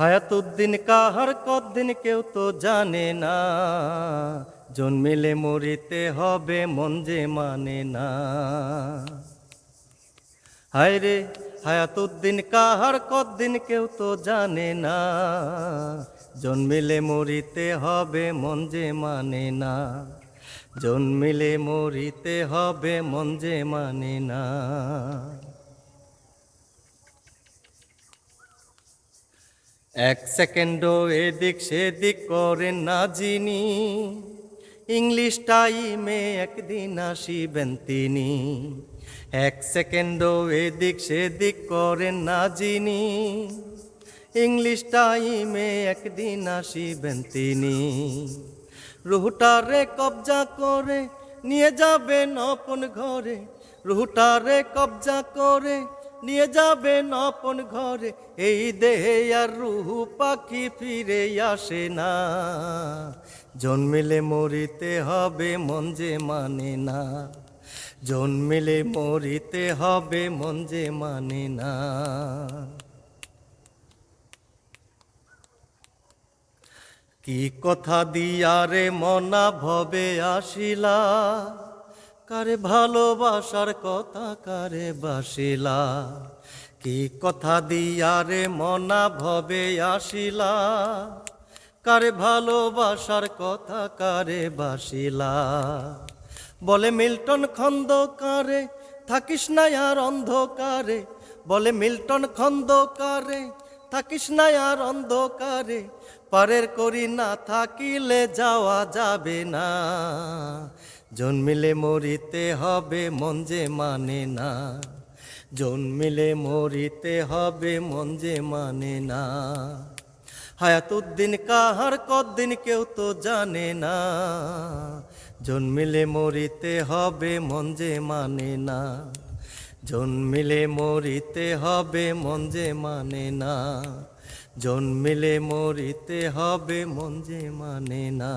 হায়াতুদ্দিন কাহার কদ্দিন কেউ তো জানে না। জন্মিলে মরিতে হবে মন যে মানে না। হায় রে হায়াতুদ্দিন কাহার কদ্দিন কেউ তো জানে না। জন্মিলে মরিতে হবে মন যে মানে না। জন্মিলে মরিতে হবে মন যে মানে না। এক সেকেন্ডও এদিক সেদিক করেন না যিনি। ইংলিশ টাইমে একদিন আসিবেন তিনি। এক সেকেন্ডও এদিক সেদিক করেন না যিনি। ইংলিশ টাইমে একদিন আসিবেন তিনি। রুহুটারে কবজা করে নিয়ে যাবেন আপন ঘরে। রুহুটারে কবজা করে নিয়ে যাবেন আপন ঘরে। এই দেহে আর রুহু পাখি ফিরে আসে না। জন্মিলে মরিতে হবে মন যে মানে না। জন্মিলে মরিতে হবে মন যে মানে না। কি কথা দিয়ারে মনা ভবে আসিলা? কারে ভালোবাসার কথা কারে বাসিলা? কি কথা দিয়ারে মনা ভবে আসিলা? কারে ভালোবাসার কথা কারে বাসিলা? বলে, মিল্টন খন্দকারে থাকিস না আর অন্ধকারে? বলে, মিল্টন খন্দকারে থাকিস না আর অন্ধকারে? পারের করি না থাকিলে যাওয়া যাবে না। জন্মিলে মরিতে হবে মন যে মানে না। জন্মিলে মরিতে হবে মন যে মানে না। হায়াতুদ্দিন কাহার কদ্দিন কেউ তো জানে না। জন্মিলে মরিতে হবে মন যে মানে না। জন্মিলে মরিতে হবে মন যে মানে না। জন্মিলে মরিতে হবে মন যে মানে না।